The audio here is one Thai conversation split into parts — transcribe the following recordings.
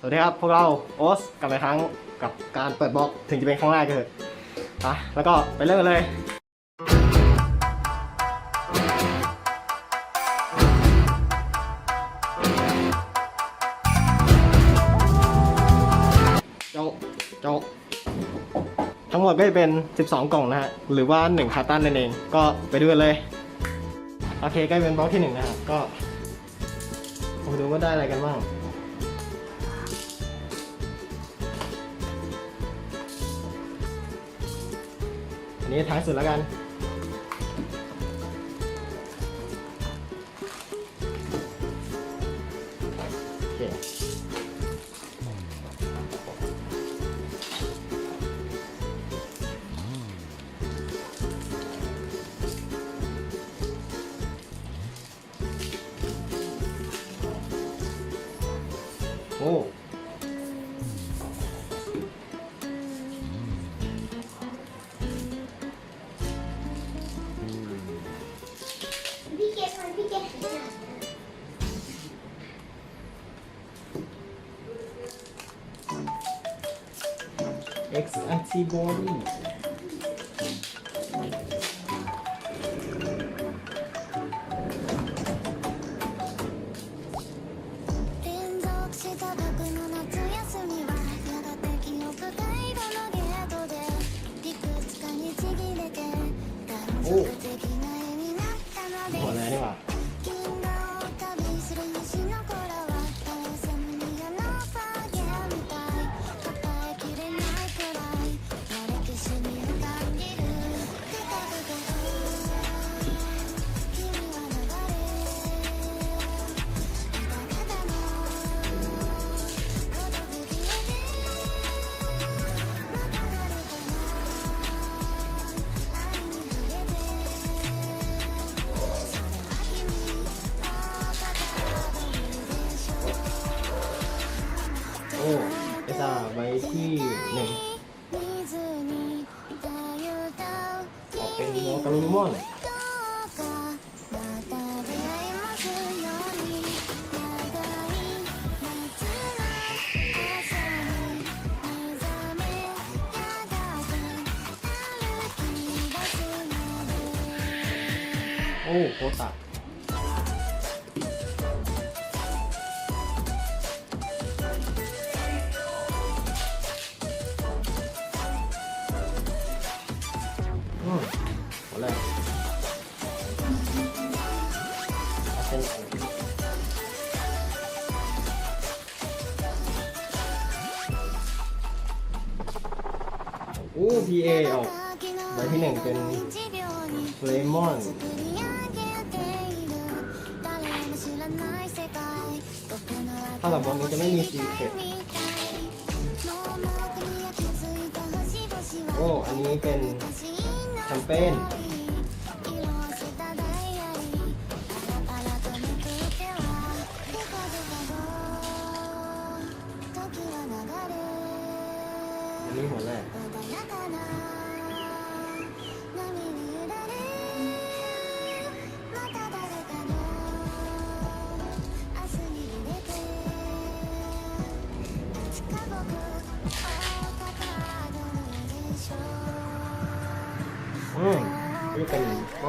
สวัสดีครับ พวกเราโอสกลับมาอีกครั้งกับการเปิดบล็อกถึงจะเป็นครั้งแรกก็เถอะอะแล้วก็ไปเริ่มกันเลย โจะโจะทั้งหมดก็จะเป็น 12 กล่องนะฮะ หรือว่า 1 คาร์ตันนั่นเอง ก็ไปดูกันเลย โอเคใก็เป็นบล็อกที่ 1 นะฮะ ก็มาดูว่าได้อะไรกันบ้าง อันนี้ท้ายสุดแล้วกันโอเค anti-body みたいな。Oh. ไว้ที่หนึ่งออกเป็นโนกาลูมอนโอ้โคตะ อืมหมดเลยเอาเส้นอันโอ้ PA ออกใบที่หนึ่งเป็นเลมอนถ้าแบบวันนี้จะไม่มีซีเคร็ตโอ้ อันนี้เป็น แชมเปญ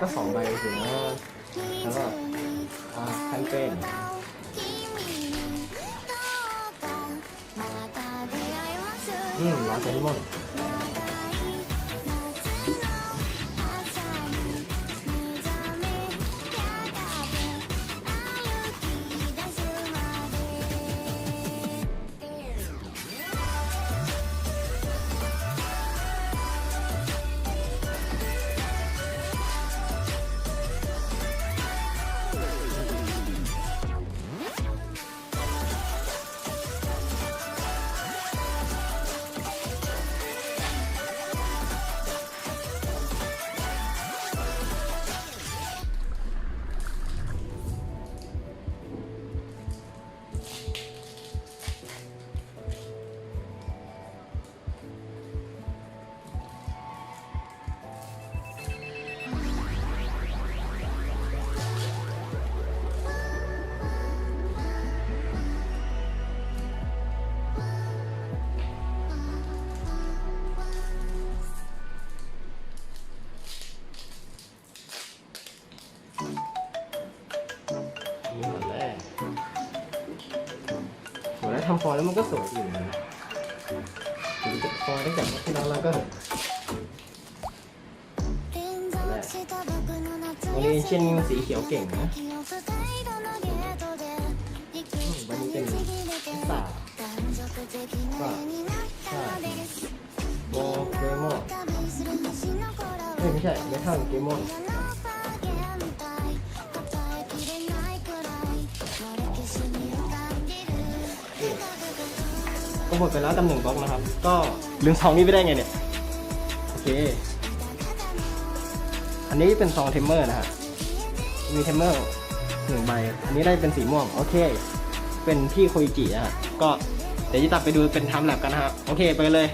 ก็สองใบถึงนะแล้วก็อ่าขั้นเป็นอืมร้านเจนมอน ทำฟอแล้วมันก็สวยอยู่นะถึงจะฟอได้จากที่เราแล้วก็โรงเรียนเช่นสีเขียวเก่งนะวันนี้เป็นสาก็ใช่โมเกมอนเฮ้ยไม่ใช่ไม่ใช่เกมอน ก็หมดไปแล้วกับหนึ่งบล็อกนะครับ ก็ลืมซองนี้ไปได้ไงเนี่ย โอเค อันนี้เป็นซองเทมเมอร์นะฮะ มีเทมเมอร์หนึ่งใบ อันนี้ได้เป็นสีม่วง โอเค เป็นพี่โคอิจินะฮะ ก็เดี๋ยวจะตัดไปดูเป็นไทม์แลปกันนะฮะ โอเค ไปเลย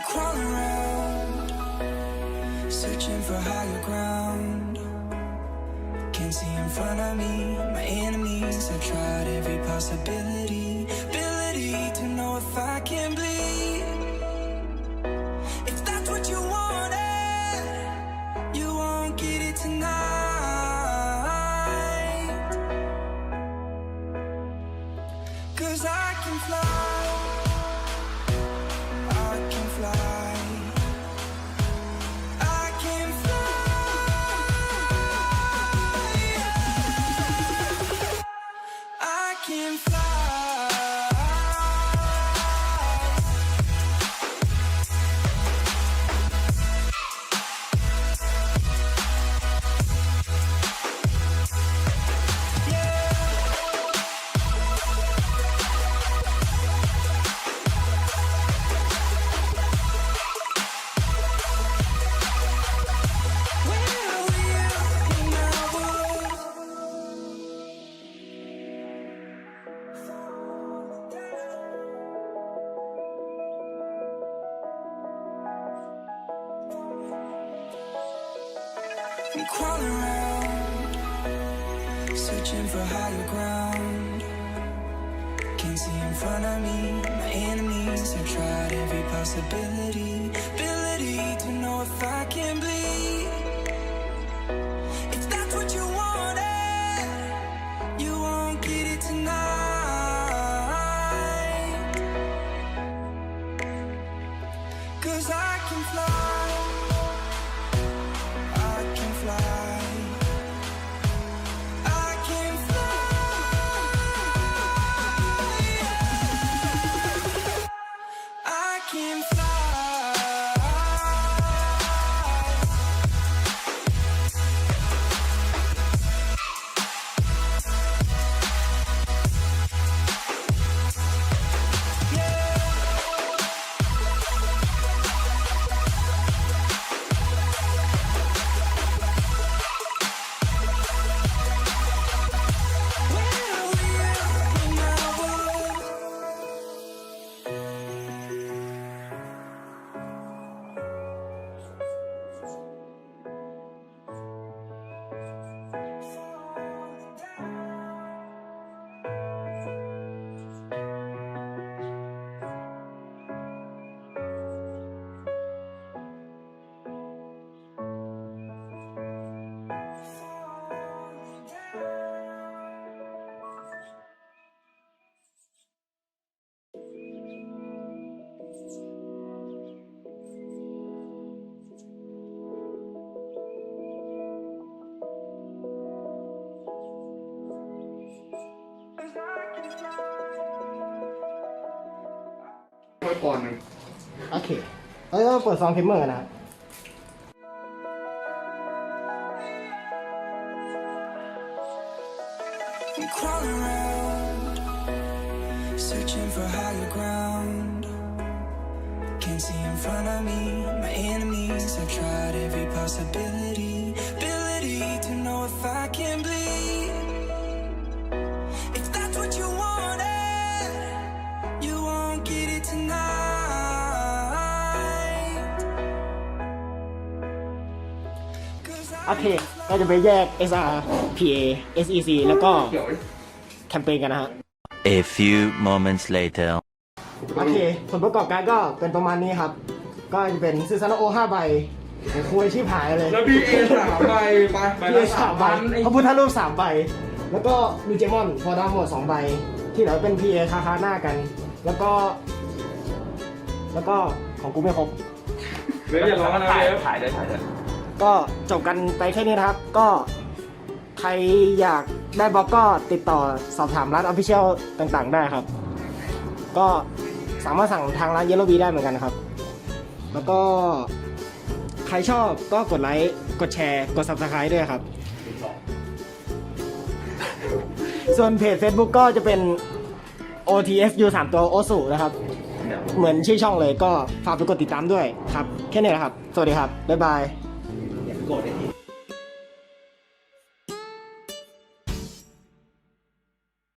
Crawling around, searching for higher ground. Can't see in front of me, my enemies. I've tried every possibility, searching for higher ground. Can't see in front of me, my enemies. I've tried every possibility, ability to know if I can bleed. If that's what you wanted, you won't get it tonight. Cause I can fly. ไว้ก่อนหนึ่ง โอเคเอ้ยเปิดซองเทมเมอร์นะฮะ I'm crawling around, searching for higher ground. Can't see in front of me, my enemies. I've tried every possibility, ability to know if I can bleed. โอเคก็จะไปแยก SR PA SEC แล้วก็เขียวแคมเปญกันนะฮะ A few moments later. โอเค ผลประกอบการก็เป็นประมาณนี้ครับ ก็จะเป็นซูซานโอ5ใบโอ้โหคุยชีพหายเลย แล้วบีเอสามใบไปไปพีเอสามใบพระพุทธรูปสามใบ แล้วก็มีเจมอนพอดาหมดสองใบ ที่เหลือเป็นพีเอคาคาหน้ากัน แล้วก็ แล้วก็ของกูไม่ครบเว็บอย่าร้องนะเว็บถ่ายได้ถ่ายได้ ก็จบกันไปแค่นี้นะครับ ก็ใครอยากได้บล็อกก็ติดต่อสอบถามร้านออฟฟิเชียลต่างๆ ได้ครับ ก็สามารถสั่งทางร้านเยลโลบีได้เหมือนกันครับ แล้วก็ใครชอบก็กดไลค์ กดแชร์ กด subscribe ด้วยครับ ส่วนเพจ Facebook ก็จะเป็น OTSU 3 ตัวโอสุนะครับ เหมือนชื่อช่องเลยก็ฝากไปกดติดตามด้วยครับ แค่นี้แหละครับ สวัสดีครับ บ๊ายบาย อ